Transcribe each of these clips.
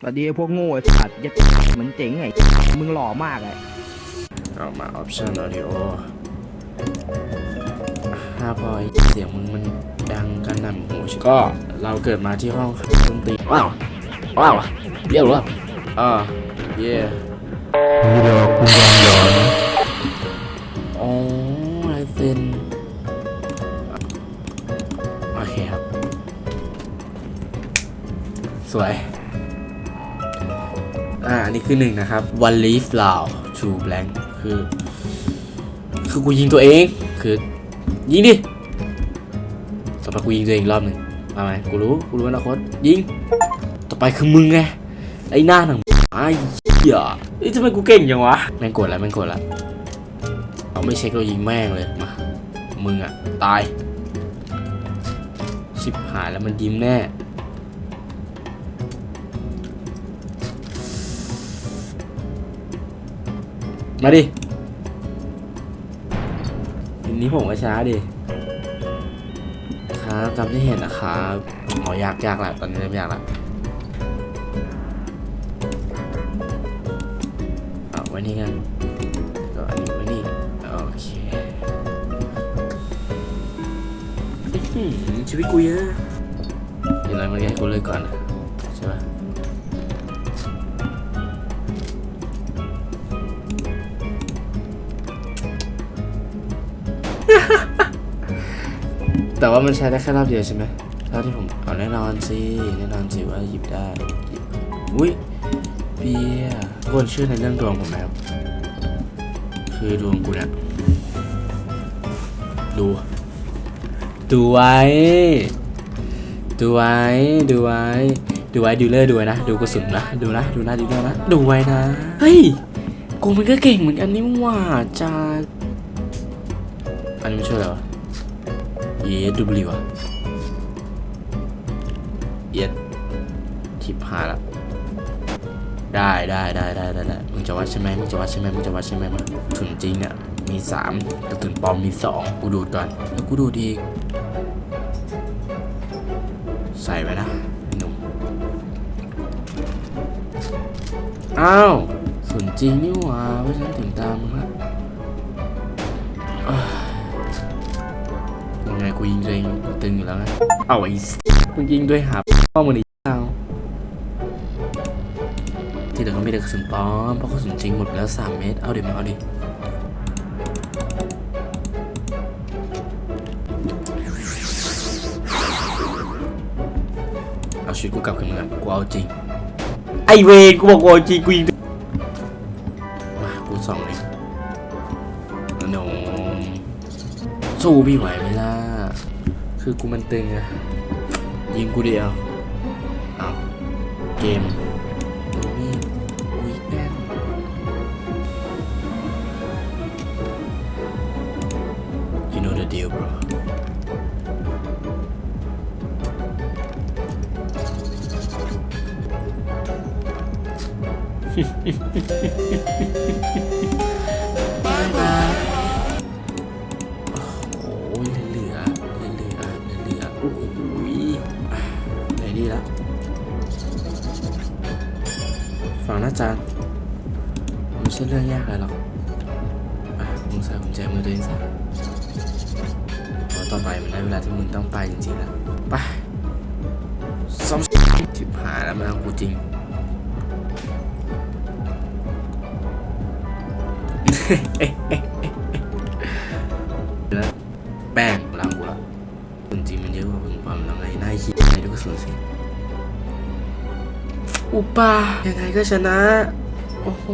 สวัสดีไอ้พวกโง่ไอ้สัตว์ยัดเหมือนเจ๋งไงมึงหล่อมากเลยออกมาออปชั่นออดิโอถ้าพอเสียงมึงมันดังกันหนำหูก็เราเกิดมาที่ห้องดนตรีว้าวว้าวเรียกว่าอ่าเย่อ๋อลายเซ็นโอเคครับ สวย อ่าอันนี้คือหนึ่งนะครับ one leaf flower two blank คือ คือกูยิงตัวเอง คือ ยิงดิต่อไปกูยิงตัวเองรอบหนึ่งมาไหมกูรู้ กูรู้อนาคต ยิง ต่อไปคือมึงไง ไอ้หน้าหนังไอ้เหี้ยเอ้ทำไมกูเก่งจังวะ แม่งกดแล้วแม่งกดแล้วเราไม่เช็คเรายิงแม่งเลย มา มึงอะตาย ชิบหายแล้วมันยิ้มแน่ มาดิทีนี้ผมก็ช้าดิ ครับจำที่เห็นนะครับหมอยากยากแหละตอนนี้เริ่มยากล้วเอาไว้นี่กันก็อันนี้ไว้นี่ โอเคชีวิตกูเยอะอย่างไรมันแค่กูเลิกก่อนนะใช่ปะ แต่ว่ามันใช้ได้แค่รอบเดียวใช่ไหมเท่าที่ผมเอาแน่นอนสิแน่นอนสิว่าหยิบได้อุ้ยเบียร์ทุกคนเชื่อในเรื่องดวงผมไหมครับคือดวงกูเนี่ยดู ดูไว้ ดูไว้ ดูไว้ ดูไว้ดูเลอร์ดูไว้นะ ดูกระสุนนะ ดูนะ ดูนะ ดูนะนะ ดูไว้นะ เฮ้ย กูมันก็เก่งเหมือนกันนี่หว่าจ้าอันนี้ไม่ช่วยเหรอ เยดูบลิวะเย็ดทิพายละได้ได้ได้ได้ได้ได้มึงจะวัดใช่ไหมมึงจะวัดใช่ไหมมึงจะวัดใช่ไหมมาถุนจริงเนี่ยมีสามกระสุนปลอมมีสองกูดูดก่อนแล้วกูดูดอีกใส่ไปนะหนุ่มอ้าวสุนจริงนี่หว่าเพราะฉันถึงตามมึงละ ไงกูยิงตัวเองกูตึงอยู่แล้วไงเอาไอ้สมึงยิงด้วยหาป้อมมันอีกเอาที่เหลือก็มีแต่กระสุนปลอมเพราะกระสุนจริงหมดไปแล้วสามเมตรเอาดิมาเอาดิเอาชีวิตกูกลับขึ้นมาก่อนกูเอาจริง ไอเวรกูบอกกูเอาจริงกูยิงด้วยมากูส่องเลยหนมสู้พี่ไหวไหมล่ะ คือกูมันตึงอะยิงกูเดียวเอาเกมดูนี่อุ้ยแน่น You know the deal bro บายบายโโอ้ยไหนดีล้วฟังนะจานไม่ใช่เรื่องยากอะไรหรอกอะมึงใส่กุญแจมือตัวเองซะเพราะต่อไปมันได้เวลาที่มึงต้องไปจริงๆแล้วไปซ้อมทิบหายแล้วมันเอากูจริงแล้วแป้งล้า ขี้ไงด้วยก็สูญเสียอุปายังไงก็ชนะ โอ้โห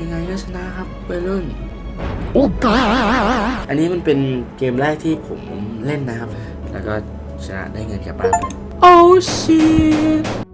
ยังไงก็ชนะครับไปรุ่นอุปาอันนี้มันเป็นเกมแรกที่ผมเล่นนะครับ แล้วก็ชนะได้เงินกลับบ้านไปโอ้ชิต